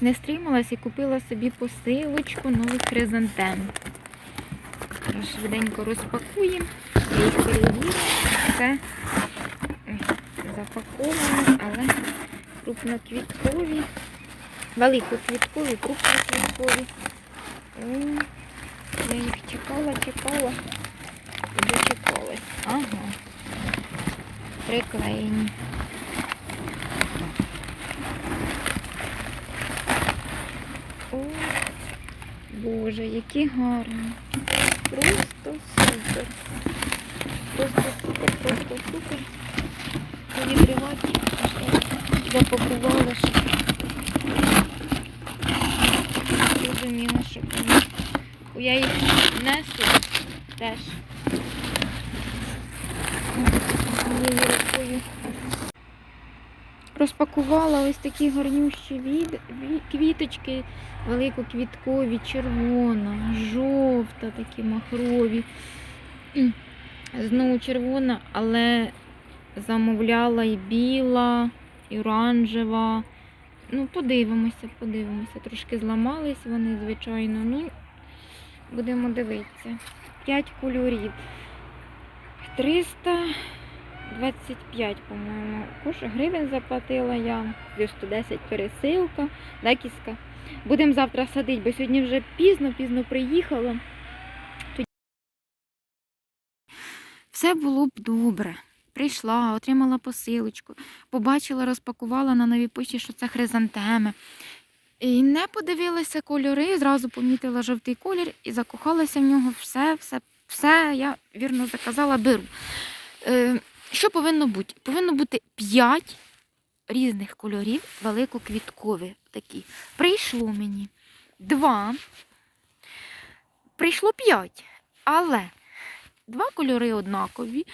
не стрималась і купила собі посилочку нових хризантем. Швиденько розпакуємо. Я їх перевірю. Все запаковано, але крупноквіткові. Великоквіткові, крупноквіткові. Я їх чекала, чекала і дочекалась. Ага. Приклеєні. О, Боже, які гарні. Просто супер. Просто супер, просто супер. Повідривати. Запакувала, що зрозуміла, що вони. Я їх несу теж. Розпакувала ось такі гарнющі від... ві- квіточки, великоквіткові, червона, жовта, такі махрові. Знову червона, але замовляла і біла, і оранжева. Ну, подивимося, подивимося. Трошки зламались вони, звичайно. Ну, будемо дивитися. 5 кольорів. 325, по-моєму. Гривень заплатила я. Плюс 110 пересилка. Да, кіска? Будемо завтра садити, бо сьогодні вже пізно, пізно приїхала. Все було б добре. Прийшла, отримала посилочку, побачила, розпакувала на новій пошті, що це хризантеми. І не подивилася кольори, зразу помітила жовтий колір і закохалася в нього. Все, все, все, я вірно заказала, беру. Що повинно бути? Повинно бути 5 різних кольорів, великоквіткові такі. Прийшло мені 2. Прийшло 5. Але два кольори однакові.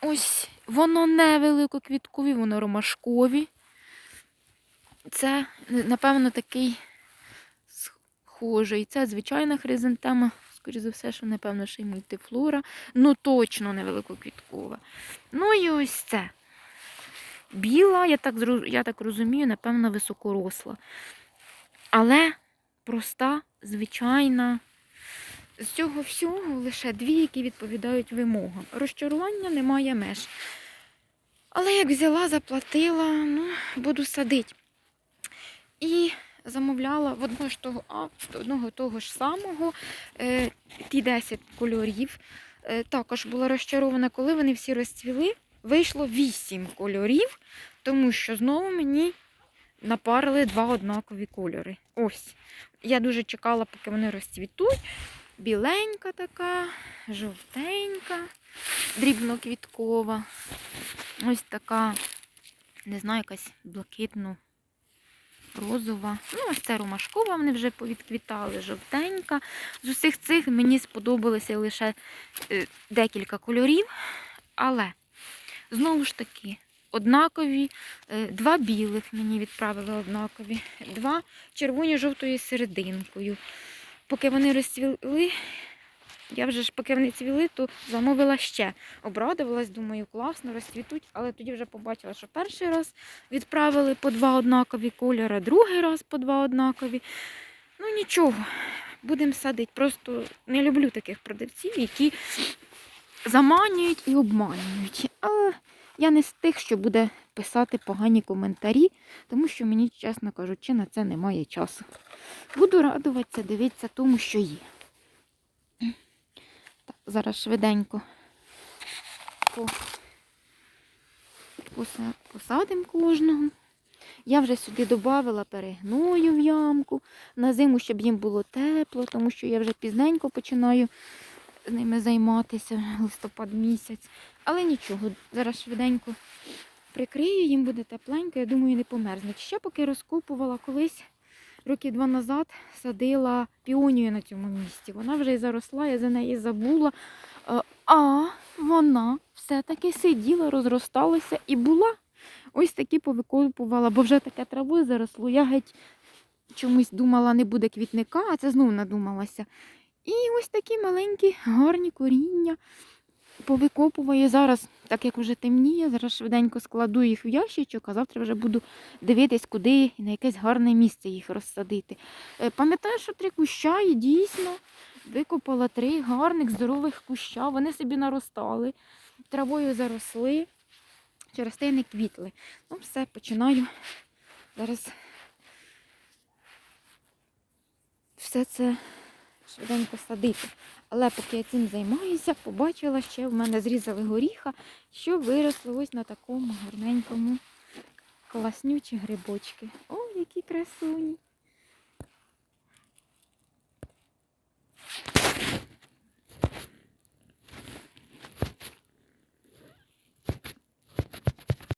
Ось воно не великоквіткові, воно ромашкові. Це, напевно, такий схожий. Це звичайна хризантема. Скоріше за все, що, напевно, ще й мультифлора. Ну, точно не великоквіткова. Ну і ось це. Біла, я так, я так розумію, напевно, високоросла. Але проста, звичайна. З цього всього лише дві, які відповідають вимогам. Розчарування немає меж. Але як взяла, заплатила, ну, буду садити. І замовляла в одного ж того, а, одного того ж самого е, ті 10 кольорів. Е, також була розчарована, коли вони всі розцвіли. Вийшло 8 кольорів, тому що знову мені напарили два однакові кольори. Ось. Я дуже чекала, поки вони розцвітуть. Біленька така, жовтенька, дрібноквіткова. Ось така, не знаю, якась блакитно розова. Ну, ось це ромашкова, вони вже повідквітали, жовтенька. З усіх цих мені сподобалося лише е, декілька кольорів, але знову ж таки. Однакові, е, два білих мені відправили однакові, два червоні жовтою серединкою. Поки вони розцвіли, я вже ж поки вони цвіли, то замовила ще. Обрадувалась, думаю, класно, розцвітуть, але тоді вже побачила, що перший раз відправили по два однакові кольори, другий раз по два однакові. Ну нічого, будемо садити. Просто не люблю таких продавців, які заманюють і обманюють. Але я не з тих, що буде писати погані коментарі, тому що мені, чесно кажучи, на це немає часу. Буду радуватися, дивитися тому, що є. Зараз швиденько посадимо кожного. Я вже сюди додавала перегною в ямку на зиму, щоб їм було тепло, тому що я вже пізненько починаю з ними займатися, листопад місяць. Але нічого, зараз швиденько прикрию, їм буде тепленько, я думаю, не померзнуть. Ще поки розкопувала колись, років два назад, садила піонію на цьому місці. Вона вже і заросла, я за неї забула. Е, А вона все-таки сиділа, розросталася і була. Ось такі повикопувала, бо вже таке травою заросло. Я геть чомусь думала, не буде квітника, а це знову надумалася. І ось такі маленькі, гарні коріння. Повикопую зараз, так як вже темніє, зараз швиденько складу їх в ящичок, а завтра вже буду дивитись, куди і на якесь гарне місце їх розсадити. Е, Пам'ятаю, що три куща і дійсно викопала три гарних здорових куща. Вони собі наростали, травою заросли, через те не квітли. Ну, все, починаю зараз все це швиденько садити. Але поки я цим займаюся, побачила, ще в мене зрізали горіха, що виросли ось на такому гарненькому класнючі грибочки. О, які красуні!